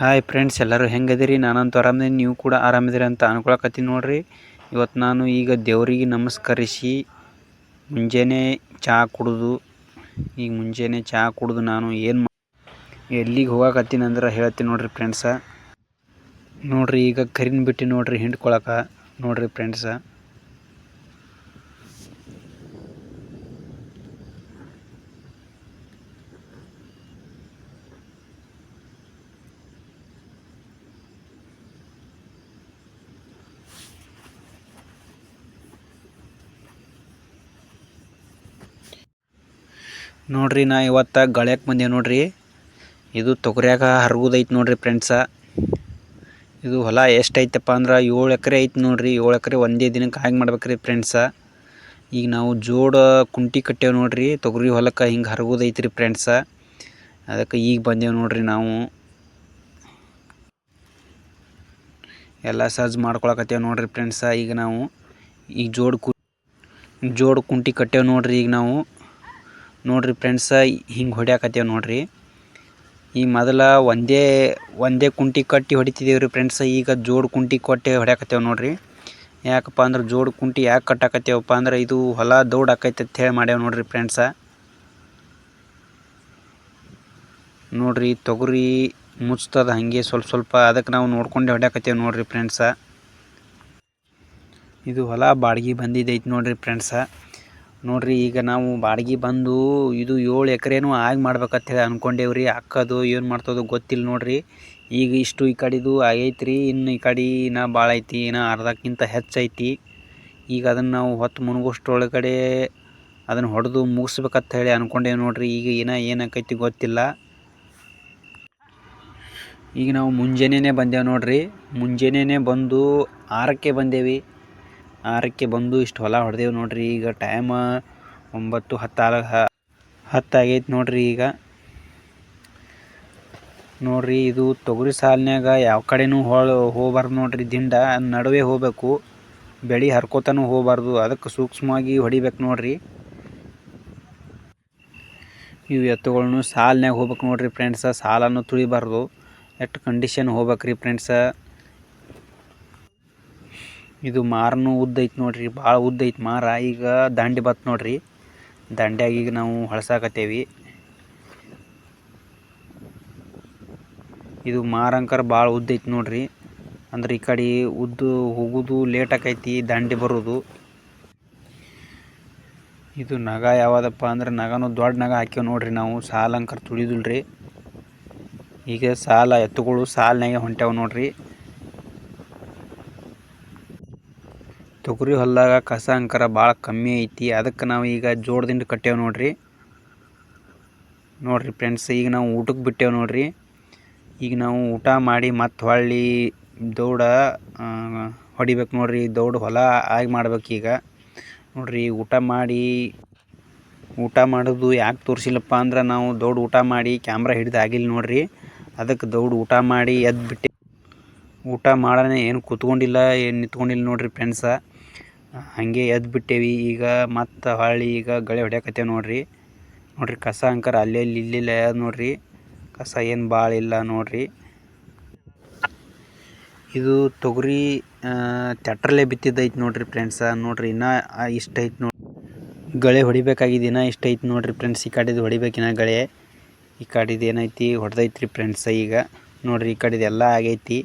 Hi friends ಎಲ್ಲರೂ ಹೆಂಗದಿರಿ? ನಾನಂತೂ ಆರಾಮದೀನಿ. ನೀವು ಕೂಡ ಆರಾಮಿದ್ದೀರಿ ಅಂತ ಅನ್ಕೊಳಕತ್ತೀನಿ ನೋಡ್ರಿ. ಇವತ್ತು ನಾನು ಈಗ ದೇವರಿಗೆ ನಮಸ್ಕರಿಸಿ ಮುಂಜಾನೆ ಚಹಾ ಕುಡಿದು, ಈಗ ಮುಂಜಾನೆ ಚಹಾ ಕುಡಿದು ನಾನು ಏನು ಎಲ್ಲಿಗೆ ಹೋಗಕತ್ತೀನಿ ಅಂದ್ರೆ ಹೇಳ್ತೀನಿ ನೋಡ್ರಿ ಫ್ರೆಂಡ್ಸ ನೋಡ್ರಿ ಈಗ ಕರಿನ ಬಿಟ್ಟು ನೋಡ್ರಿ, ಹಿಂಡ್ಕೊಳಕ. ನೋಡ್ರಿ ಫ್ರೆಂಡ್ಸ ನೋಡ್ರಿ ನಾ ಇವತ್ತು ಗಳ್ಯಾಕೆ ಬಂದೆ ನೋಡ್ರಿ. ಇದು ತೊಗರ್ಯಾಗ ಹರಗುದೈತೆ ನೋಡ್ರಿ ಫ್ರೆಂಡ್ಸ. ಇದು ಹೊಲ ಎಷ್ಟು ಐತಪ್ಪ ಅಂದ್ರೆ ಏಳು ಎಕರೆ ಐತೆ ನೋಡ್ರಿ. ಏಳು ಎಕರೆ ಒಂದೇ ದಿನಕ್ಕೆ ಹಾಗೆ ಮಾಡ್ಬೇಕ್ರಿ ಫ್ರೆಂಡ್ಸ. ಈಗ ನಾವು ಜೋಡ ಕುಂಟಿ ಕಟ್ಟೇವು ನೋಡ್ರಿ. ತೊಗರಿ ಹೊಲಕ್ಕೆ ಹಿಂಗೆ ಹರಗುದೈತ್ರಿ ಫ್ರೆಂಡ್ಸ. ಅದಕ್ಕೆ ಈಗ ಬಂದೇವು ನೋಡ್ರಿ ನಾವು. ಎಲ್ಲ ಸರ್ಜ್ ಮಾಡ್ಕೊಳಕತ್ತೇವೆ ನೋಡ್ರಿ ಫ್ರೆಂಡ್ಸ ಈಗ ನಾವು. ಈಗ ಜೋಡ್ ಕು ಜೋಡ್ ಕುಂಟಿ ಕಟ್ಟೇವು ನೋಡ್ರಿ ಈಗ ನಾವು. ನೋಡ್ರಿ ಫ್ರೆಂಡ್ಸ ಹಿಂಗೆ ಹೊಡ್ಯಾಕತ್ತೇವೆ ನೋಡ್ರಿ. ಈ ಮೊದಲ ಒಂದೇ ಒಂದೇ ಕುಂಟಿ ಕಟ್ಟಿ ಹೊಡಿತಿದ್ದೇವೆ ರೀ ಫ್ರೆಂಡ್ಸ ಈಗ ಜೋಡ್ ಕುಂಟಿ ಕೊಟ್ಟೆ ಹೊಡ್ಯಾಕತ್ತೇವೆ ನೋಡ್ರಿ. ಯಾಕಪ್ಪ ಅಂದ್ರೆ ಜೋಡ್ ಕುಂಟಿ ಯಾಕೆ ಕಟ್ಟಾಕತ್ತೇವಪ್ಪ ಅಂದ್ರೆ ಇದು ಹೊಲ ದೌಡ್ ಆಕೈತೆ ಅಂತ ಹೇಳಿ ಮಾಡ್ಯಾವ ನೋಡ್ರಿ ಫ್ರೆಂಡ್ಸ ನೋಡ್ರಿ ತೊಗರಿ ಮುಚ್ತದ ಹಾಗೆ ಸ್ವಲ್ಪ ಸ್ವಲ್ಪ ಅದಕ್ಕೆ ನಾವು ನೋಡ್ಕೊಂಡೆ ಹೊಡ್ಯಾಕತ್ತೇವೆ ನೋಡ್ರಿ ಫ್ರೆಂಡ್ಸ ಇದು ಹೊಲ ಬಾಡಿಗೆ ಬಂದಿದ್ದೈತೆ ನೋಡ್ರಿ ಫ್ರೆಂಡ್ಸ ನೋಡ್ರಿ, ಈಗ ನಾವು ಬಾಡಿಗೆ ಬಂದು ಇದು ಏಳು ಎಕರೆನೂ ಆಗಿ ಮಾಡ್ಬೇಕಂತ ಹೇಳಿ ಅನ್ಕೊಂಡೇವ್ರಿ. ಹಾಕೋದು ಏನು ಮಾಡ್ತದೋ ಗೊತ್ತಿಲ್ಲ ನೋಡ್ರಿ. ಈಗ ಇಷ್ಟು ಈ ಕಡೆದು ಆಗೈತ್ರಿ. ಇನ್ನು ಈ ಕಡೆ ಇನ್ನೂ ಭಾಳ ಐತಿ, ಇನ್ನೂ ಅರ್ಧಕ್ಕಿಂತ ಹೆಚ್ಚೈತಿ ಈಗ ಅದನ್ನು ನಾವು ಹೊತ್ತು ಮುನುಗೋಷ್ಟೊಳಗಡೆ ಅದನ್ನು ಹೊಡೆದು ಮುಗಿಸ್ಬೇಕಂತ ಹೇಳಿ ಅಂದ್ಕೊಂಡೇವೆ ನೋಡ್ರಿ. ಈಗ ಏನ ಏನಾಕೈತಿ ಗೊತ್ತಿಲ್ಲ. ಈಗ ನಾವು ಮುಂಜಾನೆನೇ ಬಂದೇವು ನೋಡ್ರಿ. ಮುಂಜಾನೆನೇ ಬಂದು ಆರಕ್ಕೆ ಬಂದೇವಿ. ಆರಕ್ಕೆ ಬಂದು ಇಷ್ಟು ಹೊಲ ಹೊಡೆದೇವು ನೋಡ್ರಿ. ಈಗ ಟೈಮ ಒಂಬತ್ತು ಹತ್ತಾಲ ಹತ್ತು ಆಗೈತೆ ನೋಡ್ರಿ ಈಗ. ನೋಡ್ರಿ, ಇದು ತೊಗರಿ ಸಾಲಿನ್ಯಾಗ ಯಾವ ಕಡೆನೂ ಹೊಳ, ಹೋಗ್ಬಾರ್ದು ನೋಡ್ರಿ. ದಿಂಡ ನಡುವೆ ಹೋಗ್ಬೇಕು. ಬೆಳೆ ಹರ್ಕೋತಾನು ಹೋಗ್ಬಾರ್ದು. ಅದಕ್ಕೆ ಸೂಕ್ಷ್ಮವಾಗಿ ಹೊಡಿಬೇಕು ನೋಡ್ರಿ. ಇವು ಎತ್ತುಗಳನ್ನು ಸಾಲಿನ್ಯಾಗ ಹೋಗ್ಬೇಕು ನೋಡ್ರಿ ಫ್ರೆಂಡ್ಸ. ಸಾಲನ್ನು ತುಳಿಬಾರ್ದು. ಎಷ್ಟು ಕಂಡೀಷನ್ ಹೋಗ್ಬೇಕ್ರಿ ಫ್ರೆಂಡ್ಸ. ಇದು ಮಾರನು ಉದ್ದ ಐತಿ ನೋಡ್ರಿ ಭಾಳ ಉದ್ದ ಐತಿ ಮಾರ. ಈಗ ದಂಡಿ ಬತ್ ನೋಡ್ರಿ. ದಂಡ್ಯಾಗ ಈಗ ನಾವು ಹೊಳ್ಸಾಕತ್ತೇವಿ. ಇದು ಮಾರಂಕರ ಭಾಳ ಉದ್ದ ಐತಿ ನೋಡ್ರಿ. ಅಂದ್ರೆ ಈ ಕಡೆ ಉದ್ದು ಹೋಗುದು ಲೇಟ್ ಆಕೈತಿ, ದಂಡಿ ಬರೋದು. ಇದು ನಗ ಯಾವ್ದಪ್ಪ ಅಂದ್ರೆ ನಗನು ದೊಡ್ಡ ನಗ ಹಾಕ್ಯವ ನೋಡ್ರಿ ನಾವು. ಸಾಲಂಕರ್ ತುಳಿದಿಲ್ರಿ. ಈಗ ಸಾಲ ಎತ್ತುಗಳು ಸಾಲಿನಾಗೆ ಹೊಂಟ್ಯಾವ ನೋಡ್ರಿ. ತೊಗರಿ ಹೊಲದಾಗ ಕಸ ಅಂಕರ ಭಾಳ ಕಮ್ಮಿ ಐತಿ. ಅದಕ್ಕೆ ನಾವು ಈಗ ಜೋಡದಿಂದ ಕಟ್ಟೇವ ನೋಡ್ರಿ. ನೋಡ್ರಿ ಫ್ರೆಂಡ್ಸ್ ಈಗ ನಾವು ಊಟಕ್ಕೆ ಬಿಟ್ಟೇವು ನೋಡ್ರಿ. ಈಗ ನಾವು ಊಟ ಮಾಡಿ ಮತ್ತೆ ಹೊಳ್ಳಿ ದೌಡ ಹೊಡಿಬೇಕು ನೋಡ್ರಿ. ದೌಡ ಹೊಲ ಆಗಿ ಮಾಡ್ಬೇಕು ಈಗ. ನೋಡ್ರಿ ಊಟ ಮಾಡಿ, ಊಟ ಮಾಡೋದು ಯಾಕೆ ತೋರಿಸಿಲ್ಲಪ್ಪ ಅಂದ್ರೆ ನಾವು ದೌಡ್ ಊಟ ಮಾಡಿ ಕ್ಯಾಮ್ರಾ ಹಿಡಿದು ಆಗಿಲ್ಲ ನೋಡ್ರಿ. ಅದಕ್ಕೆ ದೌಡ್ ಊಟ ಮಾಡಿ ಎದ್ದು ಬಿಟ್ಟೆ. ಊಟ ಮಾಡೋಣ ಏನು ಕೂತ್ಕೊಂಡಿಲ್ಲ, ಏನು ನಿಂತ್ಕೊಂಡಿಲ್ಲ ನೋಡ್ರಿ ಫ್ರೆಂಡ್ಸ ಹಾಗೆ ಎದ್ದು ಬಿಟ್ಟೇವಿ. ಈಗ ಮತ್ತೆ ಹೊಳ್ಳಿ ಈಗ ಗಳೆ ಹೊಡ್ಯಾಕತ್ತೇವೆ ನೋಡ್ರಿ. ನೋಡ್ರಿ ಕಸ ಅಂಕರ ಅಲ್ಲೇ ಇಲ್ಲಿಲ್ಲ ನೋಡ್ರಿ. ಕಸ ಏನು ಭಾಳ ಇಲ್ಲ ನೋಡ್ರಿ. ಇದು ತೊಗರಿ ಟ್ಯಾಕ್ಟ್ರಲ್ಲೇ ಬಿತ್ತಿದ್ದೈತಿ ನೋಡ್ರಿ ಫ್ರೆಂಡ್ಸ. ನೋಡ್ರಿ ಇನ್ನ ಇಷ್ಟ ಐತಿ ನೋಡಿ ಗಳೆ ಹೊಡಿಬೇಕಾಗಿದೆ ಇನ್ನೂ ಇಷ್ಟ ಐತಿ ನೋಡ್ರಿ ಫ್ರೆಂಡ್ಸ್. ಈ ಕಡೆದು ಹೊಡಿಬೇಕಿನ್ನ ಗಳೆ. ಈ ಕಡೆದು ಏನೈತಿ, ಹೊಡೆದೈತ್ರಿ ಫ್ರೆಂಡ್ಸ ಈಗ. ನೋಡ್ರಿ ಈ ಕಡೆದು ಎಲ್ಲ ಆಗೈತಿ.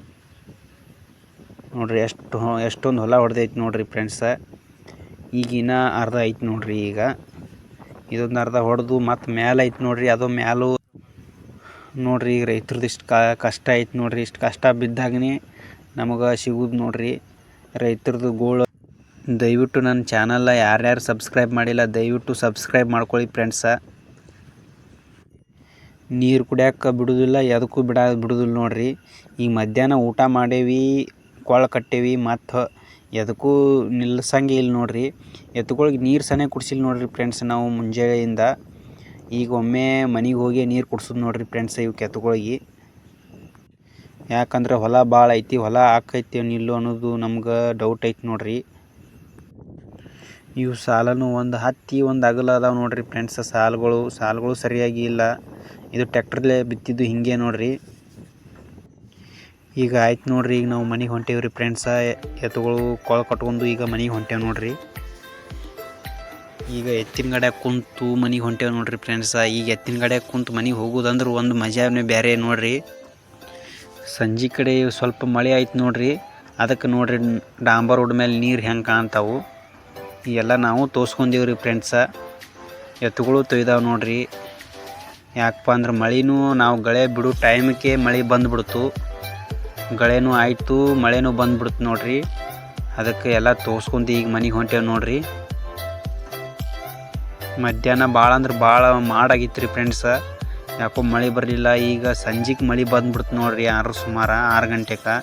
ನೋಡ್ರಿ, ಎಷ್ಟು ಎಷ್ಟೊಂದು ಹೊಲ ಹೊಡೆದೈತೆ ನೋಡ್ರಿ ಫ್ರೆಂಡ್ಸ ಈಗಿನ ಅರ್ಧ ಐತಿ ನೋಡ್ರಿ ಈಗ. ಇದೊಂದು ಅರ್ಧ ಹೊಡೆದು ಮತ್ತು ಮ್ಯಾಲ ಐತೆ ನೋಡ್ರಿ, ಅದು ಮ್ಯಾಲೂ. ನೋಡ್ರಿ ಈಗ ರೈತರದ್ದು ಇಷ್ಟು ಕಷ್ಟ ಐತಿ ನೋಡ್ರಿ, ಇಷ್ಟು ಕಷ್ಟ ಬಿದ್ದಾಗನೇ ನಮಗೆ ಸಿಗೋದು ನೋಡ್ರಿ. ರೈತರದ್ದು ಗೋಳು. ದಯವಿಟ್ಟು ನನ್ನ ಚಾನಲ್ನ ಯಾರ್ಯಾರು ಸಬ್ಸ್ಕ್ರೈಬ್ ಮಾಡಿಲ್ಲ, ದಯವಿಟ್ಟು ಸಬ್ಸ್ಕ್ರೈಬ್ ಮಾಡ್ಕೊಳ್ಳಿ ಫ್ರೆಂಡ್ಸ ನೀರು ಕುಡಿಯೋಕೆ ಬಿಡೋದಿಲ್ಲ ಎದಕ್ಕೂ ಬಿಡ, ಬಿಡೋದಿಲ್ಲ ನೋಡ್ರಿ. ಈಗ ಮಧ್ಯಾಹ್ನ ಊಟ ಮಾಡೇವಿ. ಕೊಳ ಕಟ್ಟೇವಿ ಮತ್ತು ಎದಕ್ಕೂ ನಿಲ್ಸಂಗೆ ಇಲ್ಲ ನೋಡ್ರಿ. ಎತ್ತುಗಳಿಗೆ ನೀರು ಸನೇ ಕುಡ್ಸಿಲ್ಲ ನೋಡ್ರಿ ಫ್ರೆಂಡ್ಸ್ ನಾವು ಮುಂಜಾನೆಯಿಂದ. ಈಗ ಒಮ್ಮೆ ಮನೆಗೆ ಹೋಗಿ ನೀರು ಕುಡ್ಸೋದು ನೋಡ್ರಿ ಫ್ರೆಂಡ್ಸ್ ಇವು ಎತ್ತುಗಳಿಗೆ ಯಾಕಂದ್ರೆ ಹೊಲ ಭಾಳ ಐತಿ, ಹೊಲ ಹಾಕೈತಿ ನಿಲ್ಲು ಅನ್ನೋದು ನಮ್ಗೆ ಡೌಟ್ ಐತಿ ನೋಡ್ರಿ. ಇವು ಸಾಲನು ಒಂದು ಹತ್ತಿ, ಒಂದು ಅಗಲ ಅದಾವೆ ನೋಡ್ರಿ ಫ್ರೆಂಡ್ಸ್ ಸಾಲುಗಳು ಸಾಲುಗಳು ಸರಿಯಾಗಿ ಇಲ್ಲ. ಇದು ಟ್ಯಾಕ್ಟ್ರಲ್ಲೇ ಬಿತ್ತಿದ್ದು ಹಿಂಗೆ ನೋಡ್ರಿ. ಈಗ ಆಯ್ತು ನೋಡ್ರಿ, ಈಗ ನಾವು ಮನೆಗೆ ಹೊಂಟೇವಿ ರೀ ಫ್ರೆಂಡ್ಸ ಎತ್ತುಗಳು ಕೊಳ ಕಟ್ಕೊಂಡು ಈಗ ಮನೆಗೆ ಹೊಂಟೇವೆ ನೋಡ್ರಿ. ಈಗ ಎತ್ತಿನ ಗಾಡ್ಯಾಗ ಕುಂತು ಮನೆಗೆ ಹೊಂಟೇವೆ ನೋಡ್ರಿ ಫ್ರೆಂಡ್ಸ ಈಗ ಎತ್ತಿನ ಗಾಡ್ಯಾಗ ಕುಂತು ಮನೆಗೆ ಹೋಗೋದಂದ್ರೆ ಒಂದು ಮಜಾನೇ ಬೇರೆ ನೋಡ್ರಿ. ಸಂಜೆ ಕಡೆ ಸ್ವಲ್ಪ ಮಳೆ ಆಯ್ತು ನೋಡ್ರಿ. ಅದಕ್ಕೆ ನೋಡ್ರಿ ಡಾಂಬರ್ ರೋಡ್ ಮೇಲೆ ನೀರು ಹೆಂಗೆ ಕಾಣ್ತಾವು. ಎಲ್ಲ ನಾವು ತೋರ್ಸ್ಕೊಂಡೀವಿ ರೀ ಫ್ರೆಂಡ್ಸ ಎತ್ತುಗಳು ತೊಯ್ದಾವೆ ನೋಡ್ರಿ. ಯಾಕಪ್ಪ ಅಂದ್ರೆ ಮಳೆನೂ ನಾವು ಗಳೆ ಬಿಡು ಟೈಮಕ್ಕೆ ಮಳೆ ಬಂದ್ಬಿಡ್ತು. ಗಳೆನೂ ಆಯಿತು, ಮಳೆನೂ ಬಂದ್ಬಿಡ್ತು ನೋಡ್ರಿ. ಅದಕ್ಕೆ ಎಲ್ಲ ತೋರ್ಸ್ಕೊಂತ ಈಗ ಮನೆಗೆ ಹೊಂಟೇವೆ ನೋಡ್ರಿ. ಮಧ್ಯಾಹ್ನ ಭಾಳ ಅಂದ್ರೆ ಭಾಳ ಮಾಡಾಗಿತ್ತು ರೀ ಫ್ರೆಂಡ್ಸ ಯಾಕೋ ಮಳೆ ಬರಲಿಲ್ಲ, ಈಗ ಸಂಜೆಗೆ ಮಳೆ ಬಂದ್ಬಿಡ್ತು ನೋಡ್ರಿ ಆರು ಸುಮಾರು ಆರು ಗಂಟೆಗೆ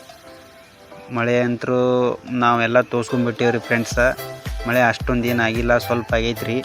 ಮಳೆ ಅಂತರೂ ನಾವೆಲ್ಲ ತೋರ್ಸ್ಕೊಂಡ್ಬಿಟ್ಟೇವೆ ರೀ ಫ್ರೆಂಡ್ಸ ಮಳೆ ಅಷ್ಟೊಂದು ಏನಾಗಿಲ್ಲ ಸ್ವಲ್ಪ ಆಗೈತೆ ರೀ